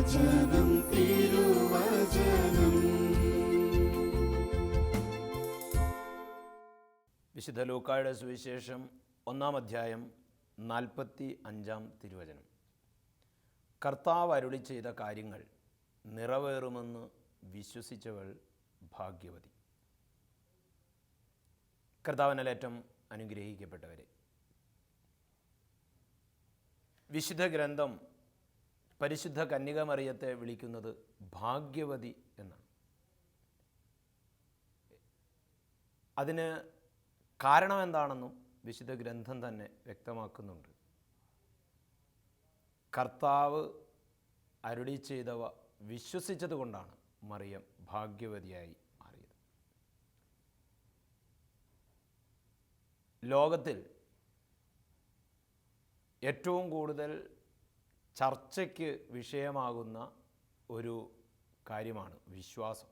തിരുവചനം തിരുവചനം. വിശുദ്ധ ലൂക്കായുടെ സുവിശേഷം ഒന്നാം അധ്യായം നാൽപ്പത്തി അഞ്ചാം തിരുവചനം. കർത്താവ് അരുളി ചെയ്ത കാര്യങ്ങൾ നിറവേറുമെന്ന് വിശ്വസിച്ചവൾ ഭാഗ്യവതി. കർത്താവിനലേറ്റം അനുഗ്രഹിക്കപ്പെട്ടവരെ. വിശുദ്ധ ഗ്രന്ഥം പരിശുദ്ധ കന്യക മറിയത്തെ വിളിക്കുന്നത് ഭാഗ്യവതി എന്നാണ്. അതിന് കാരണം എന്താണെന്നും വിശുദ്ധ ഗ്രന്ഥം തന്നെ വ്യക്തമാക്കുന്നുണ്ട്. കർത്താവ് അരുളി ചെയ്തവ വിശ്വസിച്ചത് കൊണ്ടാണ് മറിയം ഭാഗ്യവതിയായി മാറിയത്. ലോകത്തിൽ ഏറ്റവും കൂടുതൽ ചർച്ചയ്ക്ക് വിഷയമാകുന്ന ഒരു കാര്യമാണ് വിശ്വാസം.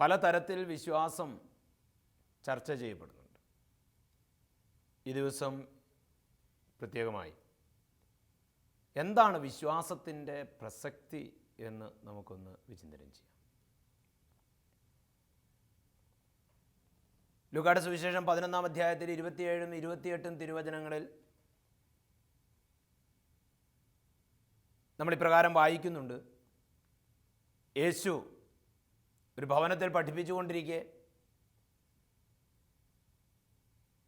പലതരത്തിൽ വിശ്വാസം ചർച്ച ചെയ്യപ്പെടുന്നുണ്ട്. ഈ ദിവസം പ്രത്യേകമായി എന്താണ് വിശ്വാസത്തിന്റെ പ്രസക്തി എന്ന് നമുക്കൊന്ന് വിചിന്തനം ചെയ്യാം. ലുക്കാട് സുവിശേഷം പതിനൊന്നാം അധ്യായത്തിൽ ഇരുപത്തിയേഴും ഇരുപത്തിയെട്ടും തിരുവചനങ്ങളിൽ നമ്മൾ ഇപ്രകാരം വായിക്കുന്നുണ്ട്. യേശു ഒരു ഭവനത്തിൽ പഠിപ്പിച്ചുകൊണ്ടിരിക്കെ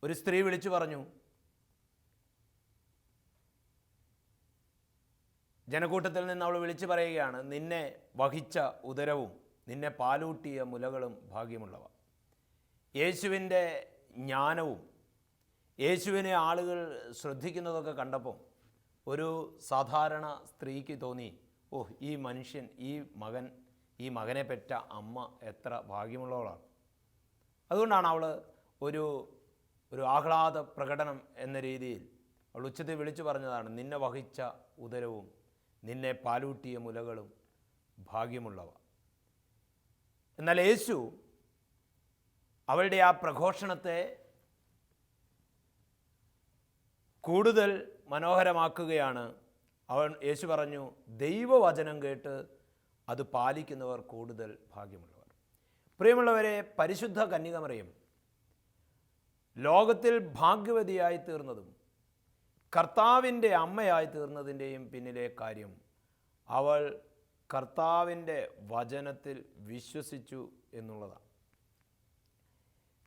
ഒരു സ്ത്രീ വിളിച്ചു പറഞ്ഞു ജനക്കൂട്ടത്തിൽ നിന്ന് അവൾ വിളിച്ചു പറയുകയാണ് നിന്നെ വഹിച്ച ഉദരവും നിന്നെ പാലൂട്ടിയ മുലകളും ഭാഗ്യമുള്ളവ. യേശുവിന്റെ ജ്ഞാനവും യേശുവിനെ ആളുകൾ ശ്രദ്ധിക്കുന്നതൊക്കെ കണ്ടപ്പോൾ ഒരു സാധാരണ സ്ത്രീക്ക് തോന്നി ഓ ഈ മനുഷ്യൻ ഈ മകൻ ഈ മകനെ പെറ്റ അമ്മ എത്ര ഭാഗ്യമുള്ളവളാണ്. അതുകൊണ്ടാണ് അവൾ ഒരു ഒരു ആഹ്ലാദ പ്രകടനം എന്ന രീതിയിൽ അവൾ ഉച്ചത്തിൽ വിളിച്ചു പറഞ്ഞതാണ് നിന്നെ വഹിച്ച ഉദരവും നിന്നെ പാലൂട്ടിയ മുലകളും ഭാഗ്യമുള്ളവ. എന്നാൽ യേശു അവളുടെ ആ പ്രഘോഷണത്തെ കൂടുതൽ മനോഹരമാക്കുകയാണ്. അവൻ യേശു പറഞ്ഞു ദൈവവചനം കേട്ട് അത് പാലിക്കുന്നവർ കൂടുതൽ ഭാഗ്യമുള്ളവർ. പ്രിയമുള്ളവരെ പരിശുദ്ധ കന്യകമറിയും ലോകത്തിൽ ഭാഗ്യവതിയായി തീർന്നതും കർത്താവിന്റെ അമ്മയായി തീർന്നതിന്റെയും പിന്നിലെ കാര്യം അവൾ കർത്താവിന്റെ വചനത്തിൽ വിശ്വസിച്ചു എന്നുള്ളതാണ്.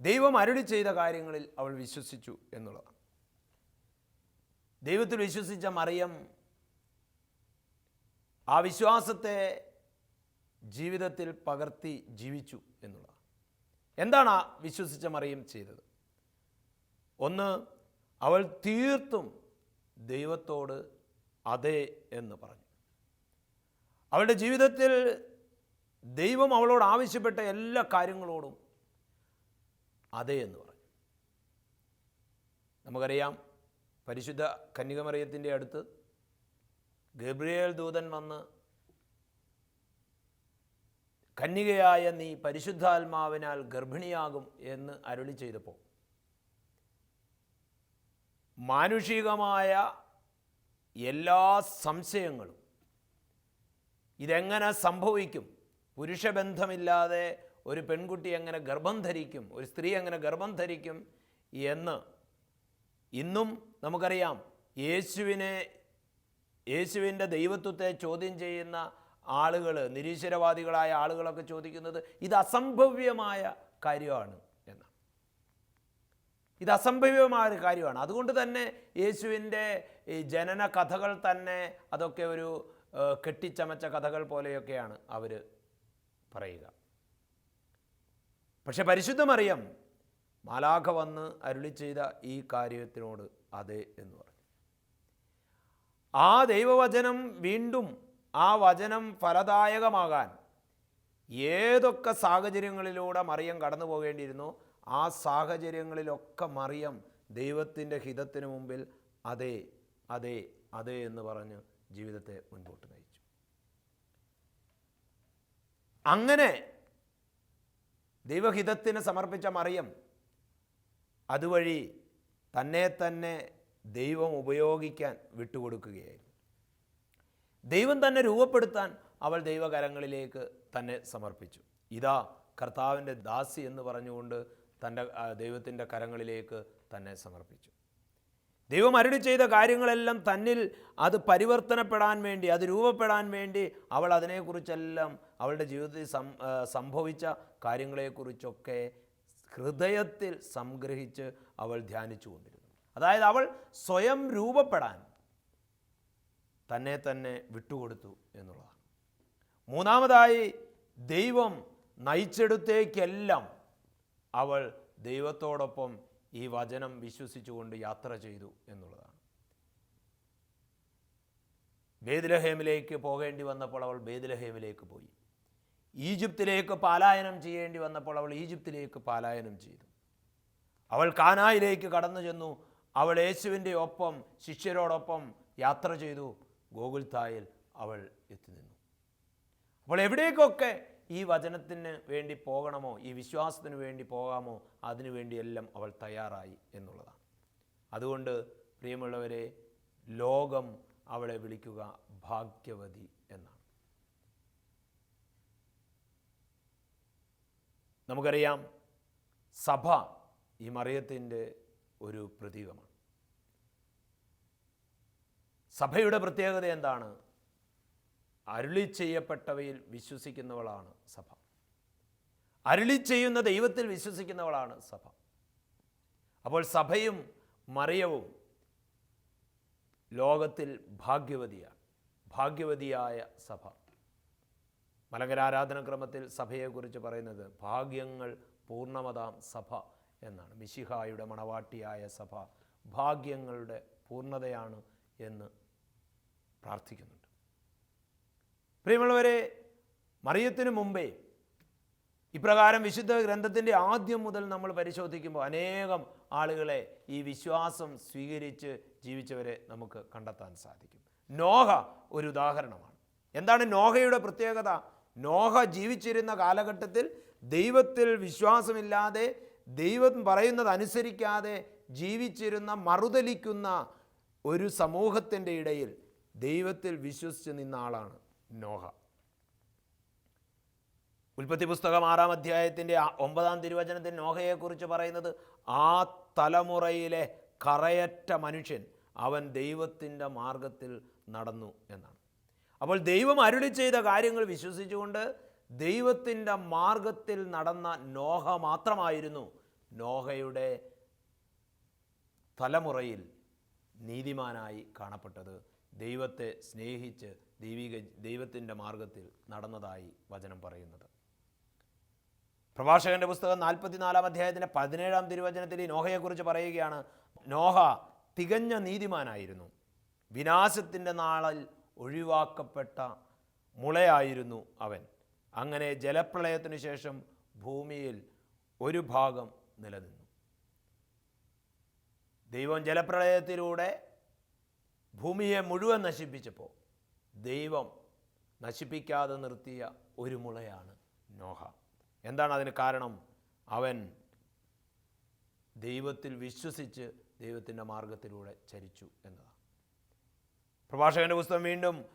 ദൈവം അരുളി ചെയ്ത കാര്യങ്ങളിൽ അവൾ വിശ്വസിച്ചു എന്നുള്ളതാണ്. ദൈവത്തിൽ വിശ്വസിച്ച മറിയം ആ വിശ്വാസത്തെ ജീവിതത്തിൽ പകർത്തി ജീവിച്ചു എന്നുള്ളതാണ്. എന്താണ് ആ വിശ്വസിച്ച മറിയം ചെയ്തത്? ഒന്ന് അവൾ തീർത്തും ദൈവത്തോട് അതെ എന്ന് പറഞ്ഞു. അവളുടെ ജീവിതത്തിൽ ദൈവം അവളോട് ആവശ്യപ്പെട്ട എല്ലാ കാര്യങ്ങളോടും അതെ എന്ന് പറഞ്ഞു. നമുക്കറിയാം പരിശുദ്ധ കന്യകമറിയത്തിന്റെ അടുത്ത് ഗബ്രിയേൽ ദൂതൻ വന്ന് കന്യകയായ നീ പരിശുദ്ധാത്മാവിനാൽ ഗർഭിണിയാകും എന്ന് അരുളി ചെയ്തപ്പോൾ മാനുഷികമായ എല്ലാ സംശയങ്ങളും ഇതെങ്ങനെ സംഭവിക്കും? പുരുഷബന്ധമില്ലാതെ ഒരു പെൺകുട്ടി എങ്ങനെ ഗർഭം ധരിക്കും ഒരു സ്ത്രീ എങ്ങനെ ഗർഭം ധരിക്കും എന്ന് ഇന്നും നമുക്കറിയാം. യേശുവിനെ യേശുവിന്റെ ദൈവത്വത്തെ ചോദ്യം ചെയ്യുന്ന ആളുകൾ നിരീശ്വരവാദികളായ ആളുകളൊക്കെ ചോദിക്കുന്നത് ഇത് അസംഭവ്യമായ കാര്യമാണ് എന്നാണ്. ഇത് അസംഭവ്യമായ ഒരു കാര്യമാണ്. അതുകൊണ്ട് തന്നെ യേശുവിന്റെ ഈ ജനന കഥകൾ തന്നെ അതൊക്കെ ഒരു കെട്ടിച്ചമച്ച കഥകൾ പോലെയൊക്കെയാണ് അവർ പറയുക. പക്ഷെ പരിശുദ്ധമറിയം മാലാഖ വന്ന് അരുളി ചെയ്ത ഈ കാര്യത്തിനോട് അതെ എന്ന് പറഞ്ഞു. ആ ദൈവവചനം വീണ്ടും ആ വചനം ഫലദായകമാകാൻ ഏതൊക്കെ സാഹചര്യങ്ങളിലൂടെ മറിയം കടന്നു പോകേണ്ടിയിരുന്നു ആ സാഹചര്യങ്ങളിലൊക്കെ മറിയം ദൈവത്തിന്റെ ഹിതത്തിന് മുമ്പിൽ അതെ അതെ അതെ എന്ന് പറഞ്ഞ് ജീവിതത്തെ മുൻപോട്ട് നയിച്ചു. അങ്ങനെ ദൈവഹിതത്തിന് സമർപ്പിച്ച മറിയം. അതുവഴി തന്നെ തന്നെ ദൈവം ഉപയോഗിക്കാൻ വിട്ടുകൊടുക്കുകയായിരുന്നു. ദൈവം തന്നെ രൂപപ്പെടുത്താൻ അവൾ ദൈവകരങ്ങളിലേക്ക് തന്നെ സമർപ്പിച്ചു. ഇതാ കർത്താവിന്റെ ദാസി എന്ന് പറഞ്ഞുകൊണ്ട് തന്റെ ദൈവത്തിന്റെ കരങ്ങളിലേക്ക് തന്നെ സമർപ്പിച്ചു. ദൈവം അരുളി ചെയ്ത കാര്യങ്ങളെല്ലാം തന്നിൽ അത് പരിവർത്തനപ്പെടാൻ വേണ്ടി അത് രൂപപ്പെടാൻ വേണ്ടി അവൾ അതിനെക്കുറിച്ചെല്ലാം അവളുടെ ജീവിതത്തിൽ സംഭവിച്ച കാര്യങ്ങളെക്കുറിച്ചൊക്കെ ഹൃദയത്തിൽ സംഗ്രഹിച്ച് അവൾ ധ്യാനിച്ചു കൊണ്ടിരുന്നു. അതായത് അവൾ സ്വയം രൂപപ്പെടാൻ തന്നെ തന്നെ വിട്ടുകൊടുത്തു എന്നുള്ളതാണ്. മൂന്നാമതായി ദൈവം നയിച്ചെടുത്തേക്കെല്ലാം അവൾ ദൈവത്തോടൊപ്പം ഈ വചനം വിശ്വസിച്ചുകൊണ്ട് യാത്ര ചെയ്തു എന്നുള്ളതാണ്. ബേദ്ലഹേമിലേക്ക് പോകേണ്ടി വന്നപ്പോൾ അവൾ ബേദ്ലഹേമിലേക്ക് പോയി. ഈജിപ്തിലേക്ക് പാലായനം ചെയ്യേണ്ടി വന്നപ്പോൾ അവൾ ഈജിപ്തിലേക്ക് പാലായനം ചെയ്തു. അവൾ കാനായിലേക്ക് കടന്നു ചെന്നു. അവൾ യേശുവിന്റെ ഒപ്പം ശിഷ്യരോടൊപ്പം യാത്ര ചെയ്തു. ഗോകുൽത്തായിൽ അവൾ എത്തി നിന്നു. അപ്പോൾ എവിടേക്കൊക്കെ ഈ വചനത്തിന് വേണ്ടി പോകണമോ? ഈ വിശ്വാസത്തിന് വേണ്ടി പോകാമോ? അതിനു വേണ്ടിയെല്ലാം അവൾ തയ്യാറായി എന്നുള്ളതാണ്. അതുകൊണ്ട് പ്രിയമുള്ളവരെ ലോകം അവളെ വിളിക്കുക ഭാഗ്യവതി എന്നാണ്. നമുക്കറിയാം സഭ ഈ മറിയത്തിന്റെ ഒരു പ്രതീകമാണ്. സഭയുടെ പ്രത്യേകത എന്താണ്? അരുളി ചെയ്യപ്പെട്ടവയിൽ വിശ്വസിക്കുന്നവളാണ് സഭ. അരുളി ചെയ്യുന്ന ദൈവത്തിൽ വിശ്വസിക്കുന്നവളാണ് സഭ. അപ്പോൾ സഭയും മറിയവും ലോകത്തിൽ ഭാഗ്യവതിയാണ് ഭാഗ്യവതിയായ സഭ. മലങ്കര ആരാധനക്രമത്തിൽ സഭയെക്കുറിച്ച് പറയുന്നത് ഭാഗ്യങ്ങൾ പൂർണമതാം സഭ എന്നാണ്. മിശിഹായുടെ മണവാട്ടിയായ സഭ ഭാഗ്യങ്ങളുടെ പൂർണതയാണ് എന്ന് പ്രാർത്ഥിക്കുന്നുണ്ട് പ്രിയമുള്ളവരെ മറിയത്തിന് മുമ്പേ ഇപ്രകാരം വിശുദ്ധ ഗ്രന്ഥത്തിന്റെ ആദ്യം മുതൽ നമ്മൾ പരിശോധിക്കുമ്പോൾ അനേകം ആളുകളെ ഈ വിശ്വാസം സ്വീകരിച്ച് ജീവിച്ചവരെ നമുക്ക് കണ്ടെത്താൻ സാധിക്കും. നോഹ ഒരു ഉദാഹരണമാണ്. എന്താണ് നോഹയുടെ പ്രത്യേകത? നോഹ ജീവിച്ചിരുന്ന കാലഘട്ടത്തിൽ ദൈവത്തിൽ വിശ്വാസമില്ലാതെ ദൈവം പറയുന്നത് അനുസരിക്കാതെ ജീവിച്ചിരുന്ന മറുതലിക്കുന്ന ഒരു സമൂഹത്തിന്റെ ഇടയിൽ ദൈവത്തിൽ വിശ്വസിച്ച് നിന്ന ആളാണ് നോഹ. ഉൽപ്പത്തി പുസ്തകം ആറാം അധ്യായത്തിന്റെ ഒമ്പതാം തിരുവചനത്തിൽ നോഹയെക്കുറിച്ച് പറയുന്നത് ആ തലമുറയിലെ കറയറ്റ മനുഷ്യൻ അവൻ ദൈവത്തിന്റെ മാർഗത്തിൽ നടന്നു എന്നാണ്. അപ്പോൾ ദൈവം അരുളി ചെയ്ത കാര്യങ്ങൾ വിശ്വസിച്ചുകൊണ്ട് ദൈവത്തിന്റെ മാർഗത്തിൽ നടന്ന നോഹ മാത്രമായിരുന്നു നോഹയുടെ തലമുറയിൽ നീതിമാനായി കാണപ്പെട്ടത്. ദൈവത്തെ സ്നേഹിച്ച് ദൈവിക ദൈവത്തിന്റെ മാർഗത്തിൽ നടന്നതായി വചനം പറയുന്നത്. പ്രഭാഷകന്റെ പുസ്തകം നാൽപ്പത്തിനാലാം അധ്യായത്തിന്റെ പതിനേഴാം തിരുവചനത്തിൽ ഈ നോഹയെക്കുറിച്ച് പറയുകയാണ് നോഹ തികഞ്ഞ നീതിമാനായിരുന്നു. വിനാശത്തിന്റെ നാളിൽ ഒഴിവാക്കപ്പെട്ട മുളയായിരുന്നു അവൻ. അങ്ങനെ ജലപ്രളയത്തിനു ശേഷം ഭൂമിയിൽ ഒരു ഭാഗം നിലനിന്നു. ദൈവം ജലപ്രളയത്തിലൂടെ ഭൂമിയെ മുഴുവൻ നശിപ്പിച്ചപ്പോൾ ദൈവം നശിപ്പിക്കാതെ നിർത്തിയ ഒരു മുളയാണ് നോഹ. എന്താണ് അതിന് കാരണം? അവൻ ദൈവത്തിൽ വിശ്വസിച്ച് ദൈവത്തിന്റെ മാർഗത്തിലൂടെ ചരിച്ചു എന്നതാണ്. പ്രഭാഷകന്റെ പുസ്തകം വീണ്ടും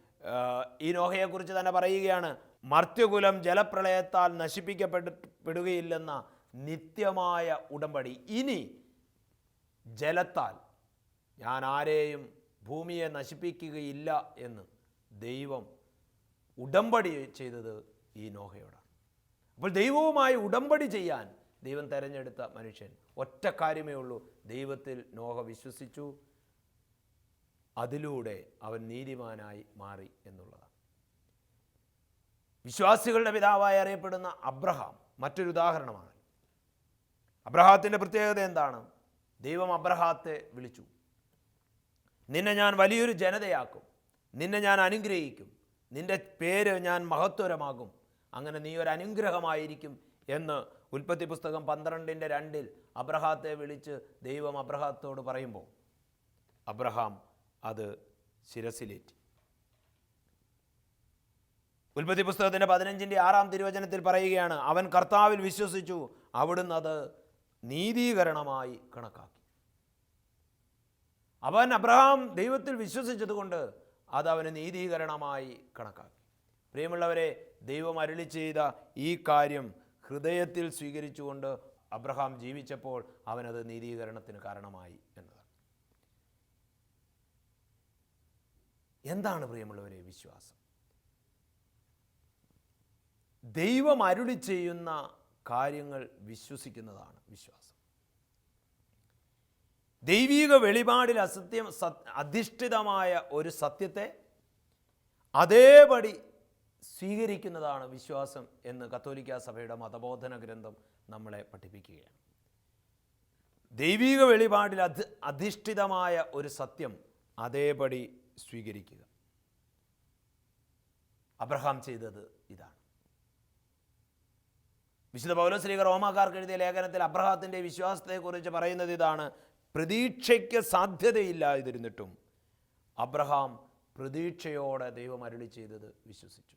ഈ നോഹയെക്കുറിച്ച് തന്നെ പറയുകയാണ് മർത്യകുലം ജലപ്രളയത്താൽ നശിപ്പിക്കപ്പെടുകയില്ലെന്ന നിത്യമായ ഉടമ്പടി. ഇനി ജലത്താൽ ഞാൻ ആരെയും ഭൂമിയെ നശിപ്പിക്കുകയില്ല എന്ന് ദൈവം ഉടമ്പടി ചെയ്തത് ഈ നോഹയോടാണ്. അപ്പോൾ ദൈവവുമായി ഉടമ്പടി ചെയ്യാൻ ദൈവം തെരഞ്ഞെടുത്ത മനുഷ്യൻ ഒറ്റ കാര്യമേ ഉള്ളൂ. ദൈവത്തിൽ നോഹ വിശ്വസിച്ചു. അതിലൂടെ അവൻ നീതിമാനായി മാറി എന്നുള്ളതാണ്. വിശ്വാസികളുടെ പിതാവായി അറിയപ്പെടുന്ന അബ്രഹാം മറ്റൊരു ഉദാഹരണമാണ്. അബ്രഹാത്തിന്റെ പ്രത്യേകത എന്താണ്? ദൈവം അബ്രഹാത്തെ വിളിച്ചു. നിന്നെ ഞാൻ വലിയൊരു ജനതയാക്കും. നിന്നെ ഞാൻ അനുഗ്രഹിക്കും. നിന്റെ പേര് ഞാൻ മഹത്വരമാകും. അങ്ങനെ നീ ഒരു അനുഗ്രഹമായിരിക്കും എന്ന് ഉൽപ്പത്തി പുസ്തകം പന്ത്രണ്ടിന്റെ രണ്ടിൽ അബ്രഹാത്തെ വിളിച്ച് ദൈവം അബ്രഹാത്തോട് പറയുമ്പോൾ അബ്രഹാം അത് ശിരസിലേറ്റി. ഉൽപ്പത്തി പുസ്തകത്തിന്റെ പതിനഞ്ചിന്റെ ആറാം തിരുവചനത്തിൽ പറയുകയാണ് അവൻ കർത്താവിൽ വിശ്വസിച്ചു അവിടുന്ന് അത് നീതീകരണമായി കണക്കാക്കി. അവൻ അബ്രഹാം ദൈവത്തിൽ വിശ്വസിച്ചതുകൊണ്ട് അത് അവന് നീതീകരണമായി കണക്കാക്കി. പ്രിയമുള്ളവരെ ദൈവം അരുളി ചെയ്ത ഈ കാര്യം ഹൃദയത്തിൽ സ്വീകരിച്ചുകൊണ്ട് അബ്രഹാം ജീവിച്ചപ്പോൾ അവനത് നീതീകരണത്തിന് കാരണമായി എന്നതാണ്. എന്താണ് പ്രിയമുള്ളവരെ വിശ്വാസം? ദൈവം അരുളി ചെയ്യുന്ന കാര്യങ്ങൾ വിശ്വസിക്കുന്നതാണ് വിശ്വാസം. ദൈവീക വെളിപാടിൽ അസത്യം സത് അധിഷ്ഠിതമായ ഒരു സത്യത്തെ അതേപടി സ്വീകരിക്കുന്നതാണ് വിശ്വാസം എന്ന് കത്തോലിക്ക സഭയുടെ മതബോധന ഗ്രന്ഥം നമ്മളെ പഠിപ്പിക്കുകയാണ്. ദൈവീക വെളിപാടിൽ അധി അധിഷ്ഠിതമായ ഒരു സത്യം അതേപടി സ്വീകരിക്കുക. അബ്രഹാം ചെയ്തത് ഇതാണ്. വിശുദ്ധ പൗലശ്രീകർ റോമാക്കാർക്ക് എഴുതിയ ലേഖനത്തിൽ അബ്രഹാത്തിന്റെ വിശ്വാസത്തെക്കുറിച്ച് പറയുന്നത് ഇതാണ്. പ്രതീക്ഷയ്ക്ക് സാധ്യതയില്ലാതിരുന്നിട്ടും അബ്രഹാം പ്രതീക്ഷയോടെ ദൈവം അരുളി ചെയ്തത് വിശ്വസിച്ചു.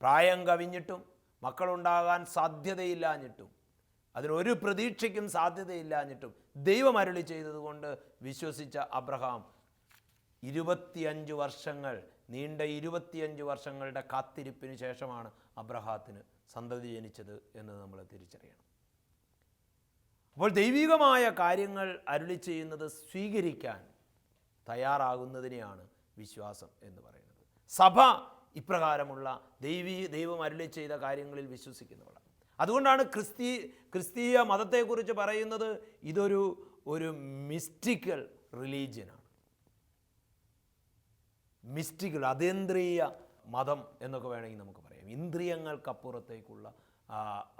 പ്രായം കവിഞ്ഞിട്ടും മക്കളുണ്ടാകാൻ സാധ്യതയില്ലാഞ്ഞിട്ടും അതിനൊരു പ്രതീക്ഷയ്ക്കും സാധ്യതയില്ലാഞ്ഞിട്ടും ദൈവം അരുളി ചെയ്തതുകൊണ്ട് വിശ്വസിച്ച അബ്രഹാം ഇരുപത്തിയഞ്ച് വർഷങ്ങൾ നീണ്ട ഇരുപത്തിയഞ്ച് വർഷങ്ങളുടെ കാത്തിരിപ്പിന് ശേഷമാണ് അബ്രഹാത്തിന് സന്തതി ജനിച്ചത് എന്ന് നമ്മൾ തിരിച്ചറിയണം. അപ്പോൾ ദൈവികമായ കാര്യങ്ങൾ അരുളി ചെയ്യുന്നത് സ്വീകരിക്കാൻ തയ്യാറാകുന്നതിനെയാണ് വിശ്വാസം എന്ന് പറയുന്നത്. സഭ ഇപ്രകാരമുള്ള ദൈവീ ദൈവം അരുളി ചെയ്ത കാര്യങ്ങളിൽ വിശ്വസിക്കുന്നവളാണ് അതുകൊണ്ടാണ് ക്രിസ്തി ക്രിസ്തീയ മതത്തെക്കുറിച്ച് പറയുന്നത് ഇതൊരു ഒരു മിസ്റ്റിക്കൽ റിലീജിയനാണ്. മിസ്റ്റിക്കൽ അതേന്ദ്രിയ മതം എന്നൊക്കെ വേണമെങ്കിൽ നമുക്ക് പറയാം. ഇന്ദ്രിയങ്ങൾക്കപ്പുറത്തേക്കുള്ള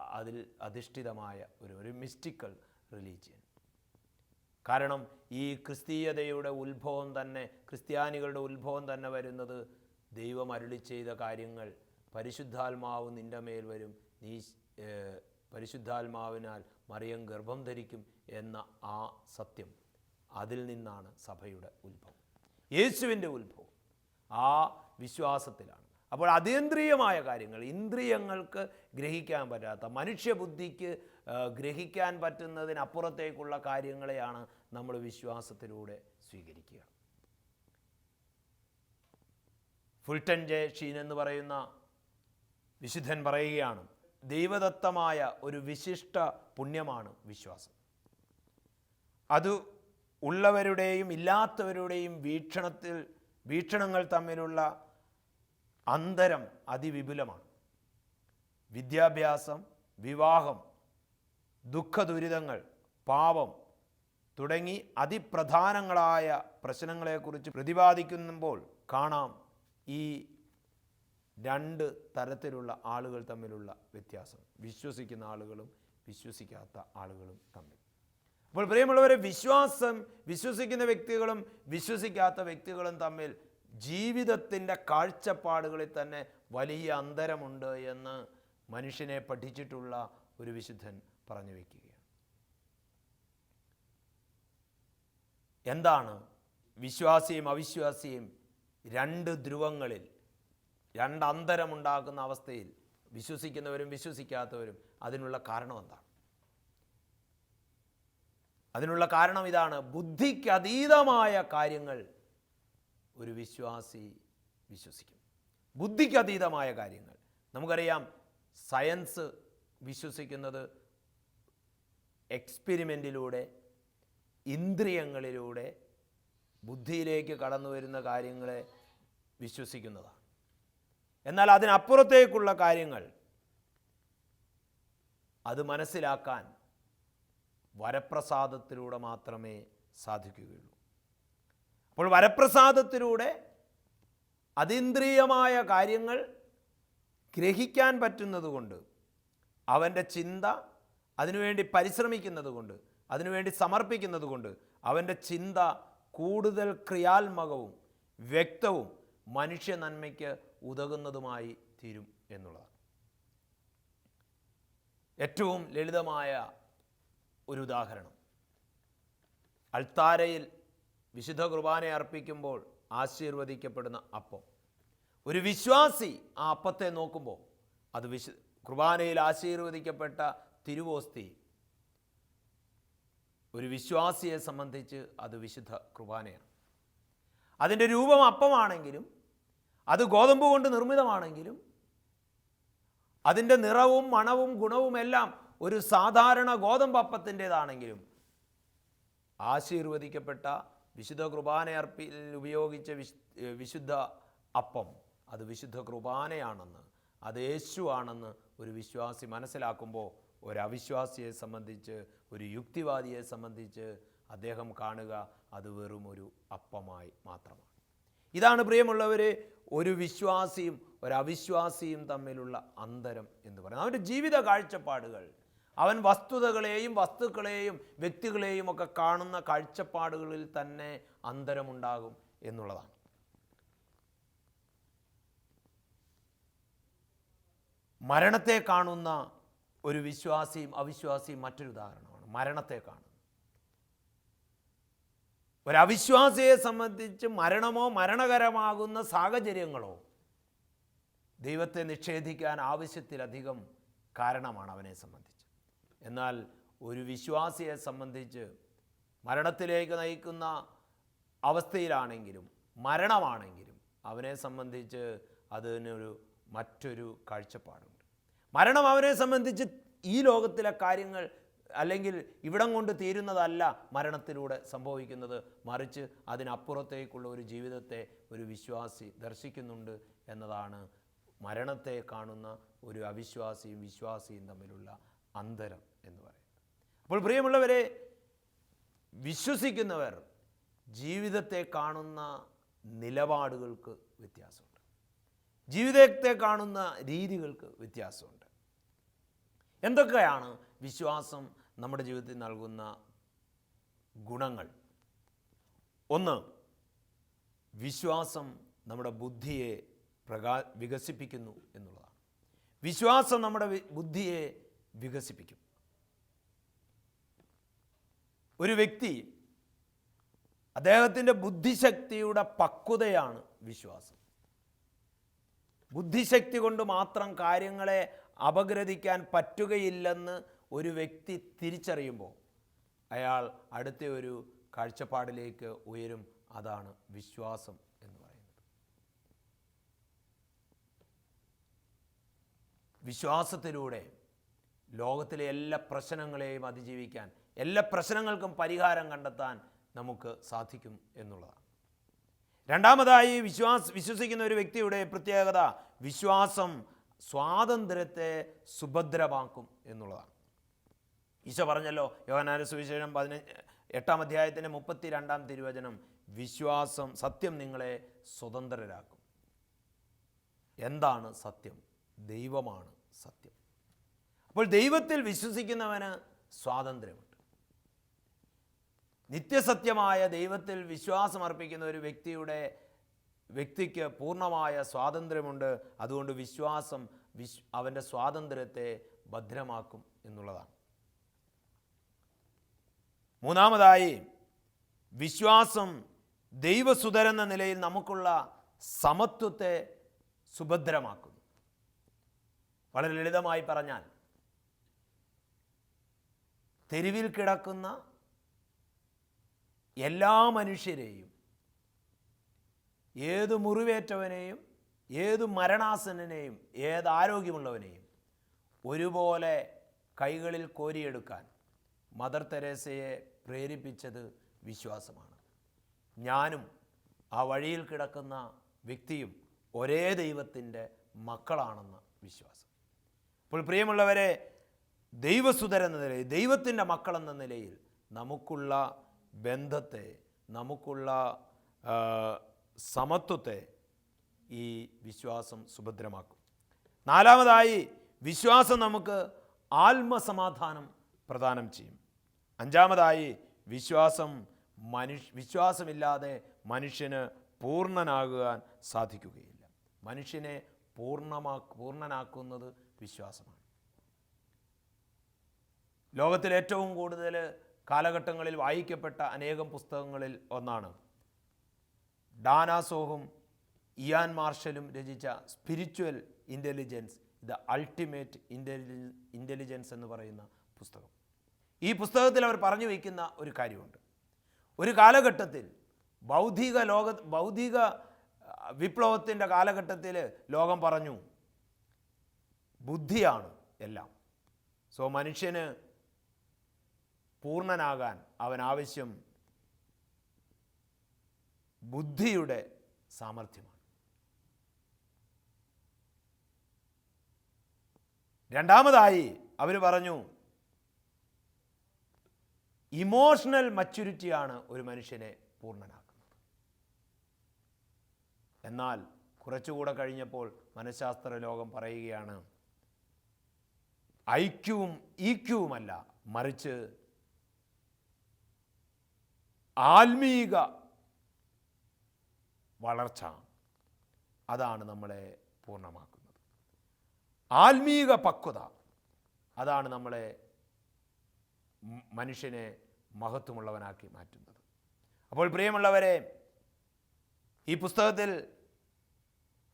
അതിൽ അധിഷ്ഠിതമായ ഒരു ഒരു മിസ്റ്റിക്കൽ റിലീജിയൻ കാരണം ഈ ക്രിസ്തീയതയുടെ ഉത്ഭവം തന്നെ ക്രിസ്ത്യാനികളുടെ ഉത്ഭവം തന്നെ വരുന്നത് ദൈവം അരുളി ചെയ്ത കാര്യങ്ങൾ പരിശുദ്ധാത്മാവ് നിന്റെ മേൽ വരും. നീ പരിശുദ്ധാത്മാവിനാൽ മറിയം ഗർഭം ധരിക്കും എന്ന ആ സത്യം അതിൽ നിന്നാണ് സഭയുടെ ഉത്ഭവം. യേശുവിന്റെ ഉത്ഭവം ആ വിശ്വാസത്തിലാണ്. അപ്പോൾ അതീന്ദ്രിയമായ കാര്യങ്ങൾ ഇന്ദ്രിയങ്ങൾക്ക് ഗ്രഹിക്കാൻ പറ്റാത്ത മനുഷ്യബുദ്ധിക്ക് ഗ്രഹിക്കാൻ പറ്റുന്നതിനപ്പുറത്തേക്കുള്ള കാര്യങ്ങളെയാണ് നമ്മൾ വിശ്വാസത്തിലൂടെ സ്വീകരിക്കുക. ഫുൾട്ടൻ ജെ ഷീൻ എന്ന് പറയുന്ന വിശുദ്ധൻ പറയുകയാണ് ദൈവദത്തമായ ഒരു വിശിഷ്ട പുണ്യമാണ് വിശ്വാസം. അത് ഉള്ളവരുടെയും ഇല്ലാത്തവരുടെയും വീക്ഷണത്തിൽ വീക്ഷണങ്ങൾ തമ്മിലുള്ള അന്തരം അതിവിപുലമാണ്. വിദ്യാഭ്യാസം വിവാഹം ദുഃഖദുരിതങ്ങൾ പാപം തുടങ്ങി അതിപ്രധാനങ്ങളായ പ്രശ്നങ്ങളെക്കുറിച്ച് പ്രതിപാദിക്കുമ്പോൾ കാണാം ഈ രണ്ട് തരത്തിലുള്ള ആളുകൾ തമ്മിലുള്ള വ്യത്യാസം. വിശ്വസിക്കുന്ന ആളുകളും വിശ്വസിക്കാത്ത ആളുകളും തമ്മിൽ. അപ്പോൾ പ്രിയമുള്ളവരെ വിശ്വാസം വിശ്വസിക്കുന്ന വ്യക്തികളും വിശ്വസിക്കാത്ത വ്യക്തികളും തമ്മിൽ ജീവിതത്തിന്റെ കാഴ്ചപ്പാടുകളിൽ തന്നെ വലിയ അന്തരമുണ്ട് എന്ന് മനുഷ്യനെ പഠിച്ചിട്ടുള്ള ഒരു വിശുദ്ധൻ പറഞ്ഞു വയ്ക്കുകയാണ്. എന്താണ് വിശ്വാസിയും അവിശ്വാസിയും രണ്ട് ധ്രുവങ്ങളിൽ രണ്ട് അന്തരമുണ്ടാക്കുന്ന അവസ്ഥയിൽ വിശ്വസിക്കുന്നവരും വിശ്വസിക്കാത്തവരും അതിനുള്ള കാരണം എന്താണ്? അതിനുള്ള കാരണം ഇതാണ് ബുദ്ധിക്കതീതമായ കാര്യങ്ങൾ ഒരു വിശ്വാസി വിശ്വസിക്കും. ബുദ്ധിക്ക് അതീതമായ കാര്യങ്ങൾ. നമുക്കറിയാം സയൻസ് വിശ്വസിക്കുന്നത് എക്സ്പെരിമെന്റിലൂടെ ഇന്ദ്രിയങ്ങളിലൂടെ ബുദ്ധിയിലേക്ക് കടന്നു വരുന്ന കാര്യങ്ങളെ വിശ്വസിക്കുന്നതാണ്. എന്നാൽ അതിനപ്പുറത്തേക്കുള്ള കാര്യങ്ങൾ അത് മനസ്സിലാക്കാൻ വരപ്രസാദത്തിലൂടെ മാത്രമേ സാധിക്കുകയുള്ളൂ. അപ്പോൾ വരപ്രസാദത്തിലൂടെ അതീന്ദ്രിയമായ കാര്യങ്ങൾ ഗ്രഹിക്കാൻ പറ്റുന്നതുകൊണ്ട് അവന്റെ ചിന്ത അതിനുവേണ്ടി പരിശ്രമിക്കുന്നത് കൊണ്ട് അതിനുവേണ്ടി സമർപ്പിക്കുന്നത് കൊണ്ട് അവന്റെ ചിന്ത കൂടുതൽ ക്രിയാത്മകവും വ്യക്തവും മനുഷ്യ നന്മയ്ക്ക് ഉതകുന്നതുമായി തീരും എന്നുള്ളതാണ്. ഏറ്റവും ലളിതമായ ഒരു ഉദാഹരണം. അൾത്താരയിൽ വിശുദ്ധ കുർബാന അർപ്പിക്കുമ്പോൾ ആശീർവദിക്കപ്പെടുന്ന അപ്പം. ഒരു വിശ്വാസി ആ അപ്പത്തെ നോക്കുമ്പോൾ അത് വിശു കുർബാനയിൽ ആശീർവദിക്കപ്പെട്ട തിരുവോസ്തി. ഒരു വിശ്വാസിയെ സംബന്ധിച്ച് അത് വിശുദ്ധ കുർബാനയാണ്. അതിന്റെ രൂപം അപ്പമാണെങ്കിലും അത് ഗോതമ്പ് കൊണ്ട് നിർമ്മിതമാണെങ്കിലും അതിന്റെ നിറവും മണവും ഗുണവും എല്ലാം ഒരു സാധാരണ ഗോതമ്പ് അപ്പത്തിന്റേതാണെങ്കിലും ആശീർവദിക്കപ്പെട്ട വിശുദ്ധ കുർബാന അർപ്പിൽ ഉപയോഗിച്ച വിശ് വിശുദ്ധ അപ്പം. അത് വിശുദ്ധ കുർബാനയാണെന്ന് അത് യേശു ആണെന്ന് ഒരു വിശ്വാസി മനസ്സിലാക്കുമ്പോൾ ഒരു അവിശ്വാസിയെ സംബന്ധിച്ച് ഒരു യുക്തിവാദിയെ സംബന്ധിച്ച് അദ്ദേഹം കാണുക അത് വെറും ഒരു അപ്പമായി മാത്രമാണ്. ഇതാണ് പ്രിയമുള്ളവർ ഒരു വിശ്വാസിയും ഒരു അവിശ്വാസിയും തമ്മിലുള്ള അന്തരം എന്ന് പറയുന്നത്. അവന്റെ ജീവിത കാഴ്ചപ്പാടുകൾ അവൻ വസ്തുതകളെയും വസ്തുക്കളെയും വ്യക്തികളെയും ഒക്കെ കാണുന്ന കാഴ്ചപ്പാടുകളിൽ തന്നെ അന്തരമുണ്ടാകും എന്നുള്ളതാണ്. മരണത്തെ കാണുന്ന ഒരു വിശ്വാസിയും അവിശ്വാസിയും മറ്റൊരു ഉദാഹരണമാണ്. മരണത്തെ കാണുന്നത് ഒരു അവിശ്വാസിയെ സംബന്ധിച്ച് മരണമോ മരണകരമാകുന്ന സാഹചര്യങ്ങളോ ദൈവത്തെ നിഷേധിക്കാൻ ആവശ്യത്തിലധികം കാരണമാണ് അവനെ സംബന്ധിച്ച്. എന്നാൽ ഒരു വിശ്വാസിയെ സംബന്ധിച്ച് മരണത്തിലേക്ക് നയിക്കുന്ന അവസ്ഥയിലാണെങ്കിലും മരണമാണെങ്കിലും അവനെ സംബന്ധിച്ച് അതിനൊരു മറ്റൊരു കാഴ്ചപ്പാടുണ്ട്. മരണം അവനെ സംബന്ധിച്ച് ഈ ലോകത്തിലെ കാര്യങ്ങൾ അല്ലെങ്കിൽ ഇവിടം കൊണ്ട് തീരുന്നതല്ല മരണത്തിലൂടെ സംഭവിക്കുന്നത്. മറിച്ച് അതിനപ്പുറത്തേക്കുള്ള ഒരു ജീവിതത്തെ ഒരു വിശ്വാസി ദർശിക്കുന്നുണ്ട് എന്നതാണ് മരണത്തെ കാണുന്ന ഒരു അവിശ്വാസിയും വിശ്വാസിയും തമ്മിലുള്ള അന്തരം എന്ന് പറയുന്നത് അപ്പോൾ പ്രിയമുള്ളവരെ വിശ്വസിക്കുന്നവർ ജീവിതത്തെ കാണുന്ന നിലപാടുകൾക്ക് വ്യത്യാസമുണ്ട്. ജീവിതത്തെ കാണുന്ന രീതികൾക്ക് വ്യത്യാസമുണ്ട്. എന്തൊക്കെയാണ് വിശ്വാസം നമ്മുടെ ജീവിതത്തിൽ നൽകുന്ന ഗുണങ്ങൾ? ഒന്ന് വിശ്വാസം നമ്മുടെ ബുദ്ധിയെ പ്രകാ വികസിപ്പിക്കുന്നു എന്നുള്ളതാണ്. വിശ്വാസം നമ്മുടെ ബുദ്ധിയെ വികസിപ്പിക്കും. ഒരു വ്യക്തി അദ്ദേഹത്തിന്റെ ബുദ്ധിശക്തിയുടെ പക്വതയാണ് വിശ്വാസം. ബുദ്ധിശക്തി കൊണ്ട് മാത്രം കാര്യങ്ങളെ അപഗ്രഥിക്കാൻ പറ്റുകയില്ലെന്ന് ഒരു വ്യക്തി തിരിച്ചറിയുമ്പോൾ അയാൾ അടുത്ത ഒരു കാഴ്ചപ്പാടിലേക്ക് ഉയരും. അതാണ് വിശ്വാസം എന്ന് പറയുന്നത്. വിശ്വാസത്തിലൂടെ ലോകത്തിലെ എല്ലാ പ്രശ്നങ്ങളെയും അതിജീവിക്കാൻ എല്ലാ പ്രശ്നങ്ങൾക്കും പരിഹാരം കണ്ടെത്താൻ നമുക്ക് സാധിക്കും എന്നുള്ളതാണ്. രണ്ടാമതായി വിശ്വാസ് വിശ്വസിക്കുന്ന ഒരു വ്യക്തിയുടെ പ്രത്യേകത വിശ്വാസം സ്വാതന്ത്ര്യത്തെ സുഭദ്രമാക്കും എന്നുള്ളതാണ്. ഈശോ പറഞ്ഞല്ലോ യോഹനാന സുവിശേഷം പതിനഞ്ച് എട്ടാം അധ്യായത്തിന്റെ മുപ്പത്തി രണ്ടാം തിരുവചനം വിശ്വാസം സത്യം നിങ്ങളെ സ്വതന്ത്രരാക്കും. എന്താണ് സത്യം? ദൈവമാണ് സത്യം. അപ്പോൾ ദൈവത്തിൽ വിശ്വസിക്കുന്നവന് സ്വാതന്ത്ര്യമുണ്ട്. നിത്യസത്യമായ ദൈവത്തിൽ വിശ്വാസമർപ്പിക്കുന്ന ഒരു വ്യക്തിയുടെ വ്യക്തിക്ക് പൂർണമായ സ്വാതന്ത്ര്യമുണ്ട്. അതുകൊണ്ട് വിശ്വാസം വിശ് അവന്റെ സ്വാതന്ത്ര്യത്തെ ഭദ്രമാക്കും എന്നുള്ളതാണ്. മൂന്നാമതായി വിശ്വാസം ദൈവസുതരെന്ന നിലയിൽ നമുക്കുള്ള സമത്വത്തെ സുഭദ്രമാക്കുന്നു. വളരെ ലളിതമായി പറഞ്ഞാൽ തെരുവിൽ കിടക്കുന്ന എല്ലാ മനുഷ്യരെയും ഏത് മുറിവേറ്റവനെയും ഏത് മരണാസനെയും ഏത് ആരോഗ്യമുള്ളവനെയും ഒരുപോലെ കൈകളിൽ കോരിയെടുക്കാൻ മദർ തെരേസയെ പ്രേരിപ്പിച്ചത് വിശ്വാസമാണ്. ഞാനും ആ വഴിയിൽ കിടക്കുന്ന വ്യക്തിയും ഒരേ ദൈവത്തിന്റെ മക്കളാണെന്ന് വിശ്വാസം. അപ്പോൾ പ്രിയമുള്ളവരെ ദൈവസുതരെന്ന നിലയിൽ ദൈവത്തിന്റെ മക്കളെന്ന നിലയിൽ നമുക്കുള്ള ബന്ധത്തെ നമുക്കുള്ള സമത്വത്തെ ഈ വിശ്വാസം സുഭദ്രമാക്കും. നാലാമതായി വിശ്വാസം നമുക്ക് ആത്മസമാധാനം പ്രദാനം ചെയ്യും. അഞ്ചാമതായി വിശ്വാസം മനുഷ്യ വിശ്വാസമില്ലാതെ മനുഷ്യന് പൂർണനാകുവാൻ സാധിക്കുകയില്ല. മനുഷ്യനെ പൂർണമാ പൂർണനാക്കുന്നത് വിശ്വാസമാണ്. ലോകത്തിൽ ഏറ്റവും കൂടുതൽ കാലഘട്ടങ്ങളിൽ വായിക്കപ്പെട്ട അനേകം പുസ്തകങ്ങളിൽ ഒന്നാണ്. ഡാനാസോഹും ഇയാൻ മാർഷലും രചിച്ച spiritual intelligence the ultimate intelligence എന്ന് പറയുന്ന പുസ്തകം. ഈ പുസ്തകത്തിൽ അവർ പറഞ്ഞു വയ്ക്കുന്ന ഒരു കാര്യമുണ്ട്. ഒരു കാലഘട്ടത്തിൽ ബൗദ്ധിക ലോക ബൗദ്ധിക വിപ്ലവത്തിന്റെ കാലഘട്ടത്തിൽ ലോകം പറഞ്ഞു ബുദ്ധിയാണ് എല്ലാം. സോ മനുഷ്യന് പൂർണനാകാൻ അവൻ ആവശ്യം ബുദ്ധിയുടെ സാമർഥ്യമാണ്. രണ്ടാമതായി അവർ പറഞ്ഞു ഇമോഷണൽ മച്യൂരിറ്റിയാണ് ഒരു മനുഷ്യനെ പൂർണനാക്കുന്നത്. എന്നാൽ കുറച്ചുകൂടെ കഴിഞ്ഞപ്പോൾ മനഃശാസ്ത്ര ലോകം പറയുകയാണ് ഐക്യവും ഈക്യവുമല്ല മറിച്ച് ആത്മീക വളർച്ച അതാണ് നമ്മളെ പൂർണമാക്കുന്നത്. ആത്മീക പക്വത അതാണ് നമ്മളെ മനുഷ്യനെ മഹത്വമുള്ളവനാക്കി മാറ്റുന്നത്. അപ്പോൾ പ്രിയമുള്ളവരെ ഈ പുസ്തകത്തിൽ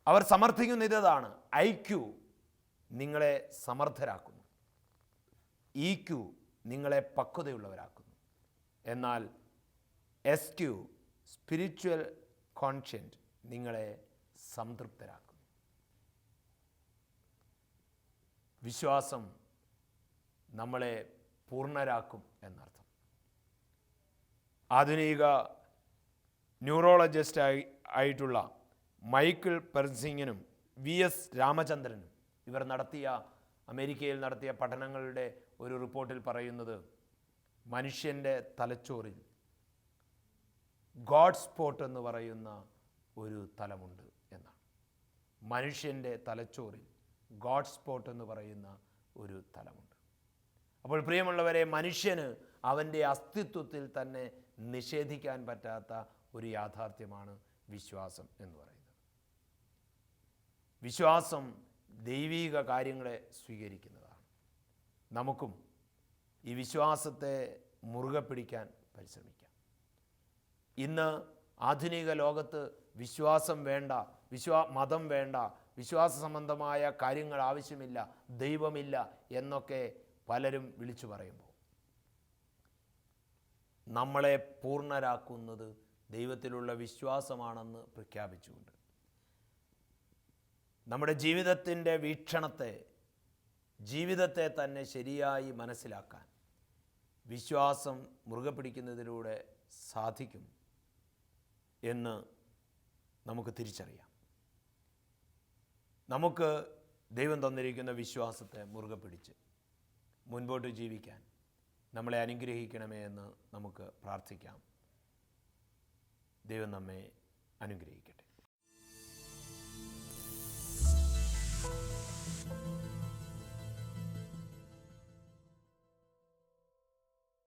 അവർ സമർത്ഥിക്കുന്ന ഇതാണ് ഐ ക്യു നിങ്ങളെ സമർത്ഥരാക്കുന്നു. ഇ ക്യു നിങ്ങളെ പക്വതയുള്ളവരാക്കുന്നു. എന്നാൽ എസ് ക്യു സ്പിരിച്വൽ കോൺഷ്യന്റ് നിങ്ങളെ സംതൃപ്തരാക്കും വിശ്വാസം നമ്മളെ പൂർണരാക്കും എന്നർത്ഥം. ആധുനിക ന്യൂറോളജിസ്റ്റ് ആയി ആയിട്ടുള്ള മൈക്കിൾ പെർസിങ്ങിനും വി എസ് രാമചന്ദ്രനും ഇവർ നടത്തിയ അമേരിക്കയിൽ നടത്തിയ പഠനങ്ങളുടെ ഒരു റിപ്പോർട്ടിൽ പറയുന്നത് മനുഷ്യന്റെ തലച്ചോറിൽ ഗോഡ് സ്പോട്ട് എന്ന് പറയുന്ന ഒരു തലമുണ്ട് എന്നാണ്. മനുഷ്യന്റെ തലച്ചോറിൽ ഗോഡ് സ്പോട്ട് എന്ന് പറയുന്ന ഒരു തലമുണ്ട്. അപ്പോൾ പ്രിയമുള്ളവരെ മനുഷ്യന് അവന്റെ അസ്തിത്വത്തിൽ തന്നെ നിഷേധിക്കാൻ പറ്റാത്ത ഒരു യാഥാർത്ഥ്യമാണ് വിശ്വാസം എന്ന് പറയുന്നത്. വിശ്വാസം ദൈവീക കാര്യങ്ങളെ സ്വീകരിക്കുന്നതാണ്. നമുക്കും ഈ വിശ്വാസത്തെ മുറുകെ പിടിക്കാൻ പരിശ്രമിക്കാം. ഇന്ന് ആധുനിക ലോകത്ത് വിശ്വാസം വേണ്ട വിശ്വാ മതം വേണ്ട വിശ്വാസ സംബന്ധമായ കാര്യങ്ങൾ ആവശ്യമില്ല ദൈവമില്ല എന്നൊക്കെ പലരും വിളിച്ചു പറയുമ്പോൾ. നമ്മളെ പൂർണരാക്കുന്നത് ദൈവത്തിലുള്ള വിശ്വാസമാണെന്ന് പ്രഖ്യാപിച്ചുകൊണ്ട്. നമ്മുടെ ജീവിതത്തിന്റെ വീക്ഷണത്തെ ജീവിതത്തെ തന്നെ ശരിയായി മനസ്സിലാക്കാൻ വിശ്വാസം മുറുകെ പിടിക്കുന്നതിലൂടെ സാധിക്കും. എന്ന് നമുക്ക് തിരിച്ചറിയാം. നമുക്ക് ദൈവം തന്നിരിക്കുന്ന വിശ്വാസത്തെ മുറുകെ പിടിച്ച് മുൻപോട്ട് ജീവിക്കാൻ നമ്മളെ അനുഗ്രഹിക്കണമേ എന്ന് നമുക്ക് പ്രാർത്ഥിക്കാം. ദൈവം നമ്മെ അനുഗ്രഹിക്കും